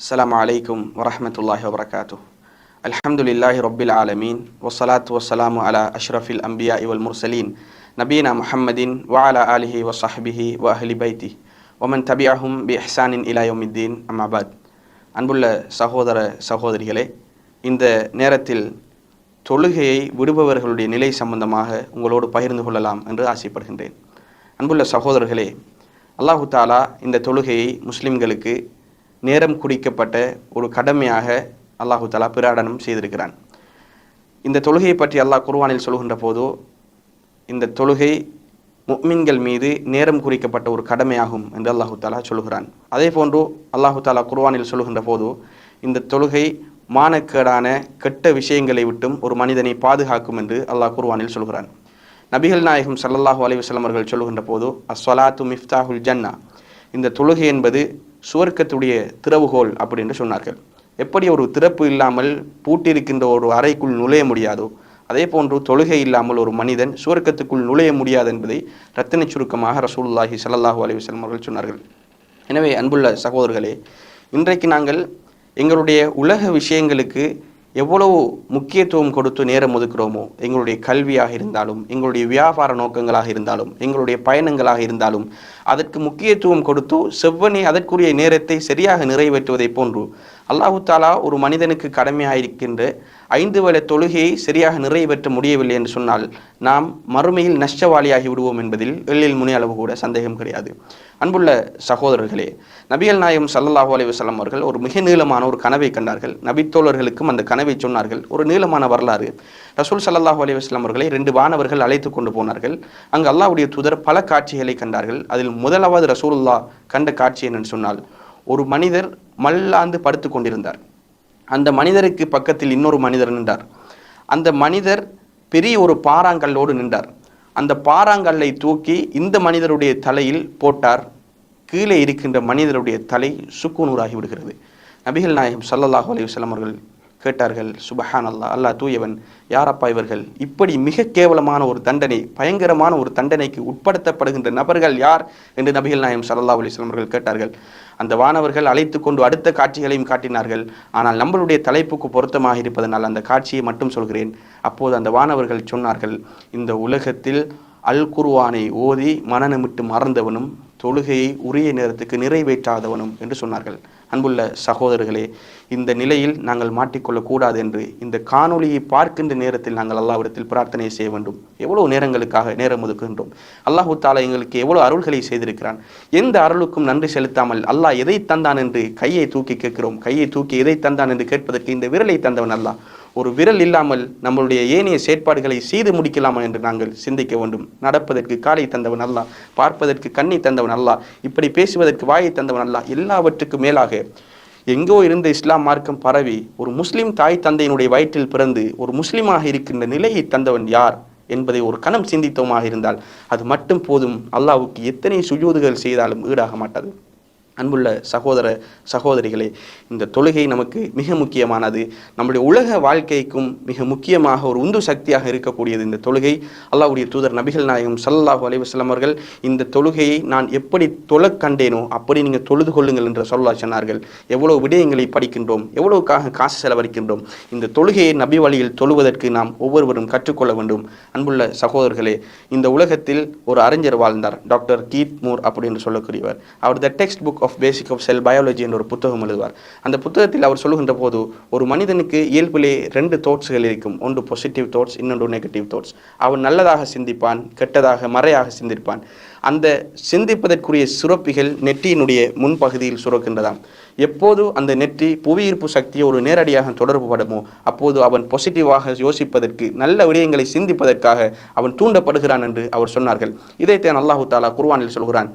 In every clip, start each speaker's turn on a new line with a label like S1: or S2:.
S1: அஸ்லாம் வலைக்கம் வரமத்துல்லாஹி வபரகாத்து அலமதுல்லாஹி ரொபில் ஆலமீன் வசலாத் வசலாம் அலா அஷ்ரஃபில் அம்பியா இவல் முர்சலீன் நபீனா முஹம்மதின் வா அலா அலிஹி வசஹபிஹி வ அஹ்லி பைத்தி ஒமன் தபியாஹும் பி எஹ்சானின் இலாயோமித்தீன் அம்மாபாத் அன்புள்ள சகோதர சகோதரிகளே இந்த நேரத்தில் தொழுகையை விடுபவர்களுடைய நிலை சம்பந்தமாக உங்களோடு பகிர்ந்து கொள்ளலாம் என்று ஆசைப்படுகின்றேன். அன்புள்ள சகோதரர்களே அல்லாஹு தாலா இந்த தொழுகையை முஸ்லிம்களுக்கு நேரம் குறிக்கப்பட்ட ஒரு கடமையாக அல்லாஹு தாலா பிராடனம் செய்திருக்கிறான். இந்த தொழுகையை பற்றி அல்லாஹ் குர்வானில் சொல்கின்ற போதோ இந்த தொழுகை முக்மின்கள் மீது நேரம் குறிக்கப்பட்ட ஒரு கடமையாகும் என்று அல்லாஹு தாலா சொல்கிறான். அதே போன்று அல்லாஹு தாலா குர்வானில் சொல்கின்ற போது இந்த தொழுகை மானக்கேடான கெட்ட விஷயங்களை விட்டும் ஒரு மனிதனை பாதுகாக்கும் என்று அல்லாஹ் குர்வானில் சொல்கிறான். நபிகள் நாயகம் ஸல்லல்லாஹு அலைஹி அவர்கள் சொல்கின்ற போது அஸ்வலாத்து மிஃப்தாஹுல் ஜன்னா. இந்த தொழுகை என்பது சுவர்க்கத்துடைய திறவுகோல் அப்படி என்று சொன்னார்கள். எப்படி ஒரு திறப்பு இல்லாமல் பூட்டியிருக்கின்ற ஒரு அறைக்குள் நுழைய முடியாதோ அதே போன்று தொழுகை இல்லாமல் ஒரு மனிதன் சுவர்க்கத்துக்குள் நுழைய முடியாது என்பதை ரத்தின சுருக்கமாக ரசூல்லாஹி சல்லாஹூ அலைஹி வஸல்லம் அவர்கள் சொன்னார்கள். எனவே அன்புள்ள சகோதரர்களே இன்றைக்கு நாங்கள் எங்களுடைய உலக விஷயங்களுக்கு எவ்வளவு முக்கியத்துவம் கொடுத்து நேரம் ஒதுக்குறோமோ எங்களுடைய கல்வியாக இருந்தாலும் எங்களுடைய வியாபார நோக்கங்களாக இருந்தாலும் எங்களுடைய பயணங்களாக இருந்தாலும் அதற்கு முக்கியத்துவம் கொடுத்து செவ்வனே அதற்குரிய நேரத்தை சரியாக நிறைவேற்றுவதைப் போன்று அல்லாஹு தாலா ஒரு மனிதனுக்கு கடமையாயிருக்கின்ற ஐந்து வேளை தொழுகையை சரியாக நிறைவேற்ற முடியவில்லை என்று சொன்னால் நாம் மறுமையில் நஷ்டவாளியாகி விடுவோம் என்பதில் எழில் முனி அளவு கூட சந்தேகம் கிடையாது. அன்புள்ள சகோதரர்களே நபிகள் நாயகம் சல்லாஹூ அலைஹி வஸல்லம் அவர்கள் ஒரு மிக நீளமான ஒரு கனவை கண்டார்கள். நபித்தோழர்களுக்கும் அந்த கனவை சொன்னார்கள். ஒரு நீளமான வரலாறு. ரசூல் சல்லாஹூ அலைஹி வஸல்லம் அவர்களை ரெண்டு வானவர்கள் அழைத்து கொண்டு போனார்கள். அங்கு அல்லாவுடைய தூதர் பல காட்சிகளை கண்டார்கள். அதில் முதலாவது ரசூல்லா கண்ட காட்சி என்னன்னு சொன்னால் ஒரு மனிதர் மல்லாந்து படுத்து கொண்டிருந்தார். அந்த மனிதருக்கு பக்கத்தில் இன்னொரு மனிதர் நின்றார். அந்த மனிதர் பெரிய ஒரு பாறாங்கல்லோடு நின்றார். அந்த பாறாங்கல்லை தூக்கி இந்த மனிதருடைய தலையில் போட்டார். கீழே இருக்கின்ற மனிதருடைய தலை சுக்குநூறாகி விடுகிறது. நபிகள் நாயகம் சல்லல்லாஹு அலைஹி அவர்கள் கேட்டார்கள் சுபஹான் அல்லா அல்லா தூயவன் யாரப்பா இவர்கள்? இப்படி மிக கேவலமான ஒரு தண்டனை பயங்கரமான ஒரு தண்டனைக்கு உட்படுத்தப்படுகின்ற நபர்கள் யார்? என்று நபிகள் நாயம் சல்லா அலிஸ்லாம் அவர்கள் கேட்டார்கள். அந்த வானவர்கள் அழைத்து கொண்டு அடுத்த காட்சிகளையும் காட்டினார்கள். ஆனால் நம்மளுடைய தலைப்புக்கு பொருத்தமாக இருப்பதனால் அந்த காட்சியை மட்டும் சொல்கிறேன். அப்போது அந்த வானவர்கள் சொன்னார்கள் இந்த உலகத்தில் அல் குருவானை ஓதி மனநமிட்டு மறந்தவனும் தொழுகையை உரிய நேரத்துக்கு நிறைவேற்றாதவனும் என்று சொன்னார்கள். அன்புள்ள சகோதரர்களே இந்த நிலையில் நாங்கள் மாட்டிக்கொள்ளக்கூடாது என்று இந்த காணொளியை பார்க்கின்ற நேரத்தில் நாங்கள் அல்லாவிடத்தில் பிரார்த்தனை செய்ய வேண்டும். எவ்வளவு நேரங்களுக்காக நேரம் ஒதுக்குகின்றோம்? அல்லாஹு தாலா எங்களுக்கு எவ்வளவு அருள்களை செய்திருக்கிறான். எந்த அருளுக்கும் நன்றி செலுத்தாமல் அல்லாஹ் எதை தந்தான் என்று கையை தூக்கி கேட்கிறோம். கையை தூக்கி எதை தந்தான் என்று கேட்பதற்கு இந்த விரலை தந்தவன் அல்லாஹ். ஒரு விரல் இல்லாமல் நம்மளுடைய ஏனைய செயற்பாடுகளை செய்து முடிக்கலாமா என்று நாங்கள் சிந்திக்க வேண்டும். நடப்பதற்கு காலை தந்தவன் அல்ல பார்ப்பதற்கு கண்ணை தந்தவன் அல்லா இப்படி பேசுவதற்கு வாயை தந்தவன் அல்லா எல்லாவற்றுக்கும் மேலாக எங்கோ இருந்த இஸ்லாம் மார்க்கம் பரவி ஒரு முஸ்லீம் தாய் தந்தையினுடைய வயிற்றில் பிறந்து ஒரு முஸ்லீமாக இருக்கின்ற நிலையை தந்தவன் யார் என்பதை ஒரு கணம் சிந்தித்தோமாக இருந்தால் அது மட்டும் போதும். அல்லாவுக்கு எத்தனை சுஜூதுகள் செய்தாலும் ஈடாக மாட்டாது. அன்புள்ள சகோதர சகோதரிகளே இந்த தொழுகை நமக்கு மிக முக்கியமானது. நம்முடைய உலக வாழ்க்கைக்கும் மிக முக்கியமாக ஒரு உந்து சக்தியாக இருக்கக்கூடியது இந்த தொழுகை. அல்லாவுடைய தூதர் நபிகள் நாயகம் சல்லாஹூ அலைஹி அவர்கள் இந்த தொழுகையை நான் எப்படி தொழ கண்டேனோ அப்படி நீங்கள் தொழுது கொள்ளுங்கள் என்று சொல்லா சொன்னார்கள். எவ்வளவு விடயங்களை படிக்கின்றோம் எவ்வளவுக்காக காசு செலவழிக்கின்றோம். இந்த தொழுகையை நபி வழியில் தொழுவதற்கு நாம் ஒவ்வொருவரும் கற்றுக்கொள்ள வேண்டும். அன்புள்ள சகோதரர்களே இந்த உலகத்தில் ஒரு அறிஞர் வாழ்ந்தார் டாக்டர் கீத் மூர் அப்படின்னு சொல்லக்கூடியவர். அவர் the text book of basic of cell biology என்ற ஒரு புத்தகம் எழுதுவார். அந்த புத்தகத்தில் அவர் சொல்லுகின்ற போது ஒரு மனிதனுக்கு இயல்பிலே ரெண்டு தோட்ஸ்கள் இருக்கும். ஒன்று பாசிட்டிவ் தோட்ஸ் இன்னொன்று நெகட்டிவ் தோட்ஸ் அவன் நல்லதாக சிந்திப்பான் கெட்டதாக மறையாக சிந்திப்பான். அந்த சிந்திப்பதற்குரிய சுரப்பிகள் நெற்றியினுடைய முன்பகுதியில் சுரக்கின்றதாம். எப்போது அந்த நெற்றி புவியீர்ப்பு சக்தியை ஒரு நேரடியாக தொடர்புபடுமோ அப்போது அவன் பாசிட்டிவாக யோசிப்பதற்கு நல்ல விடயங்களை சிந்திப்பதற்காக அவன் தூண்டப்படுகிறான் என்று அவர் சொன்னார்கள். இதைத்தான் அல்லாஹு தாலா குர்வானில் சொல்கிறான்.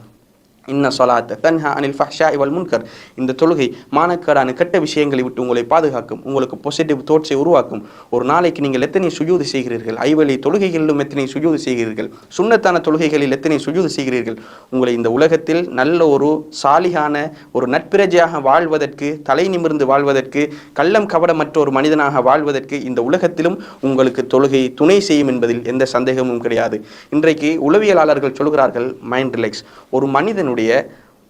S1: இன்ன சொலாத்த தன்ஹா அனில் ஃபஹ்ஷா இவல் முன்கர். இந்த தொழுகை மானக்கேடான கெட்ட விஷயங்களை விட்டு உங்களை பாதுகாக்கும் உங்களுக்கு பாசிட்டிவ் தோட்ஸை உருவாக்கும். ஒரு நாளைக்கு நீங்கள் எத்தனை சுயூது செய்கிறீர்கள்? ஐவழி தொழுகைகளிலும் எத்தனை சுயூது செய்கிறீர்கள்? சுண்ணத்தான தொழுகைகளில் எத்தனை சுயூது செய்கிறீர்கள்? உங்களை இந்த உலகத்தில் நல்ல ஒரு சாலிகான ஒரு நட்பிரஜையாக வாழ்வதற்கு தலை நிமிர்ந்து வாழ்வதற்கு கள்ளம் கவடமற்ற ஒரு மனிதனாக வாழ்வதற்கு இந்த உலகத்திலும் உங்களுக்கு தொழுகை துணை செய்யும் என்பதில் எந்த சந்தேகமும் கிடையாது. இன்றைக்கு உளவியலாளர்கள் சொல்கிறார்கள் மைண்ட் ரிலாக்ஸ் ஒரு மனிதனுடைய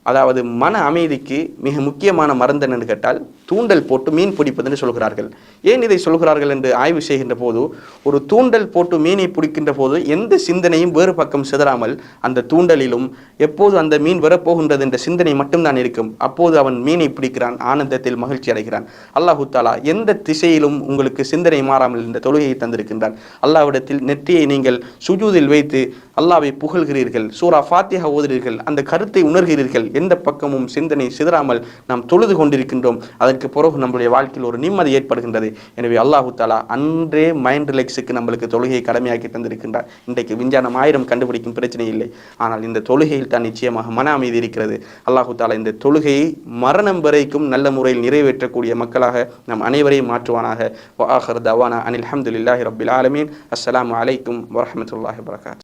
S1: அதாவது மன அமைதிக்கு மிக முக்கியமான மருந்து என்னன்னு கேட்டால் தூண்டல் போட்டு மீன் பிடிப்பதென்று சொல்கிறார்கள். ஏன் இதை சொல்கிறார்கள் என்று ஆய்வு செய்கின்ற போது ஒரு தூண்டல் போட்டு மீனை பிடிக்கின்ற போது எந்த சிந்தனையும் வேறு பக்கம் சிதறாமல் அந்த தூண்டலிலும் எப்போது அந்த மீன் வரப்போகின்றது என்ற சிந்தனை மட்டும்தான் இருக்கும். அப்போது அவன் மீனை பிடிக்கிறான் ஆனந்தத்தில் மகிழ்ச்சி அடைகிறான். அல்லாஹு தாலா எந்த திசையிலும் உங்களுக்கு சிந்தனை மாறாமல் இந்த தொழுகையை தந்திருக்கின்றான். அல்லாவிடத்தில் நெற்றியை நீங்கள் சுஜூதில் வைத்து அல்லாவை புகழ்கிறீர்கள் சூரா ஃபாத்திஹா ஓதுகிறீர்கள் அந்த கருத்தை உணர்கிறீர்கள் எந்த பக்கமும் சிந்தனை சிதறாமல் நாம் தொழுது கொண்டிருக்கின்றோம். அதன் அதற்கு பிறகு நம்முடைய வாழ்க்கையில் ஒரு நிம்மதி ஏற்படுகின்றது. எனவே அல்லாஹு தாலா அன்றே மைண்ட் ரிலாக்ஸுக்கு நம்மளுக்கு தொழுகையை கடமையாக்கி தந்திருக்கின்றார். இன்றைக்கு விஞ்ஞானம் ஆயிரம் கண்டுபிடிக்கும் பிரச்சனை இல்லை. ஆனால் இந்த தொழுகையில் தான் நிச்சயமாக மன அமைதி இருக்கிறது. அல்லாஹு தாலா இந்த தொழுகையை மரணம் வரைக்கும் நல்ல முறையில் நிறைவேற்றக்கூடிய மக்களாக நம் அனைவரையும் மாற்றுவானாக. வாஹர் தவானா அனில் அஹமதுல்லாஹி ரபில் ஆலமீன். அஸ்லாம் அலைக்கும் வரமத்துல்லாஹி வரகாத்